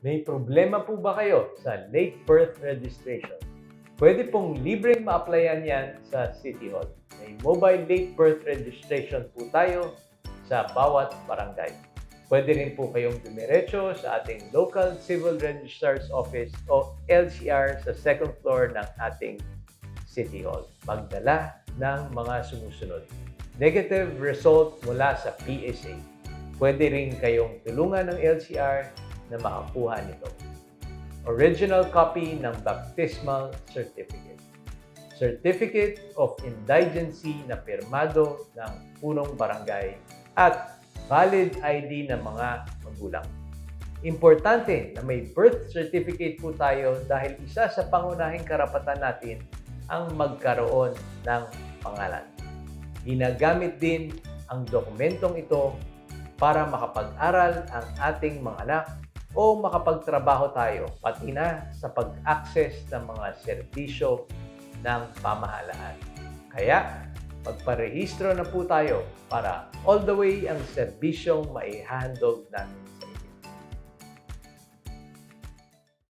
May problema po ba kayo sa late birth registration? Pwede pong libreng ma-applyan yan sa City Hall. May mobile late birth registration po tayo sa bawat barangay. Pwede rin po kayong dumiretso sa ating local civil registrar's office o LCR sa second floor ng ating City Hall. Magdala ng mga sumusunod. Negative result mula sa PSA. Pwede rin kayong tulungan ng LCR na makakuha nito. Original copy ng baptismal certificate. Certificate of indigency na pirmado ng punong barangay at valid ID ng mga magulang. Importante na may birth certificate po tayo dahil isa sa pangunahing karapatan natin ang magkaroon ng pangalan. Ginagamit din ang dokumentong ito para makapag-aral ang ating mga anak o makapagtrabaho tayo pati na sa pag-access ng mga serbisyo ng pamahalaan. Kaya, magparehistro na po tayo para all the way ang serbisyong maihandog natin